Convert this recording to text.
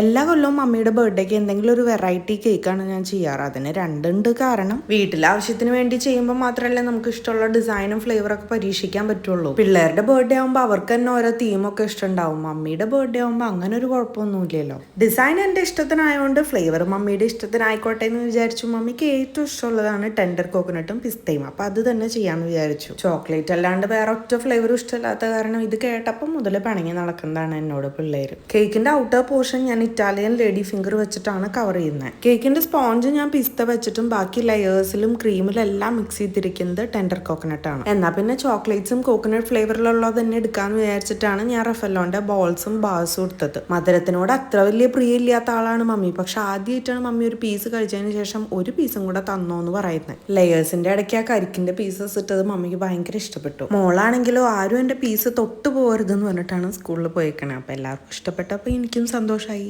എല്ലാ കൊല്ലവും മമ്മിയുടെ ബർത്ത്ഡേക്ക് എന്തെങ്കിലും ഒരു വെറൈറ്റി കേക്കാണ് ഞാൻ ചെയ്യാറ്. അതിന് രണ്ടുണ്ട് കാരണം വീട്ടിലെ ആവശ്യത്തിന് വേണ്ടി ചെയ്യുമ്പോൾ മാത്രമല്ലേ നമുക്ക് ഇഷ്ടമുള്ള ഡിസൈനും ഫ്ലേവറൊക്കെ പരീക്ഷിക്കാൻ പറ്റുള്ളൂ. പിള്ളേരുടെ ബർത്ത്ഡേ ആകുമ്പോൾ അവർക്ക് തന്നെ ഓരോ തീമൊക്കെ ഇഷ്ടമുണ്ടാവും മമ്മിയുടെ ബർത്ത്ഡേ ആകുമ്പോൾ അങ്ങനെ ഒരു കുഴപ്പമൊന്നുമില്ലല്ലോ. ഡിസൈൻ എന്റെ ഇഷ്ടത്തിനായതുകൊണ്ട് ഫ്ലേവർ മമ്മിയുടെ ഇഷ്ടത്തിനായിക്കോട്ടെ എന്ന് വിചാരിച്ചു മമ്മിക്ക് ഏറ്റവും ഇഷ്ടമുള്ളതാണ് ടെൻഡർ കോക്കനട്ടും പിസ്തയും അപ്പോൾ അത് തന്നെ ചെയ്യാമെന്ന് വിചാരിച്ചു. ചോക്ലേറ്റ് അല്ലാണ്ട് വേറെ ഒറ്റ ഫ്ലേവർ ഇഷ്ടമില്ലാത്ത കാരണം ഇത് കേട്ടപ്പം മുതൽ പിണങ്ങി നടക്കുന്നതാണ് എന്നോട് പിള്ളേർ കേക്കിന്റെ ഔട്ടർ പോർഷൻ ഞാൻ ഇറ്റാലിയൻ ലേഡി ഫിംഗർ വെച്ചിട്ടാണ് കവർ ചെയ്യുന്നത് കേക്കിന്റെ സ്പോഞ്ച് ഞാൻ പിസ്ത വെച്ചിട്ടും ബാക്കി ലെയേഴ്സിലും ക്രീമിലും എല്ലാം മിക്സ് ചെയ്തിരിക്കുന്നത് ടെൻഡർ കോക്കനട്ട് ആണ്. എന്നാ പിന്നെ ചോക്ലേറ്റ്സും കോക്കനട്ട് ഫ്ലേവറിലുള്ളത് തന്നെ എടുക്കാന്ന് വിചാരിച്ചിട്ടാണ് ഞാൻ റഫലോന്റെ ബോൾസും ബാസും എടുത്തത്. മധുരത്തിനോട് അത്ര വലിയ പ്രിയമില്ലാത്ത ആളാണ് മമ്മി. പക്ഷെ ആദ്യമായിട്ടാണ് മമ്മി ഒരു പീസ് കഴിച്ചതിന് ശേഷം ഒരു പീസും കൂടെ തന്നോ എന്ന് പറയുന്നത് ലെയേഴ്സിന്റെ ഇടയ്ക്ക് ആ കരിക്കിന്റെ പീസസ് ഇട്ടത് മമ്മിക്ക് ഭയങ്കര ഇഷ്ടപ്പെട്ടു. മോളാണെങ്കിലോ ആരും എന്റെ പീസ് തൊട്ടു പോകരുതെന്ന് പറഞ്ഞിട്ടാണ് സ്കൂളിൽ പോയേക്കണേ. അപ്പൊ എല്ലാവർക്കും ഇഷ്ടപ്പെട്ടപ്പോൾ എനിക്കും സന്തോഷമായി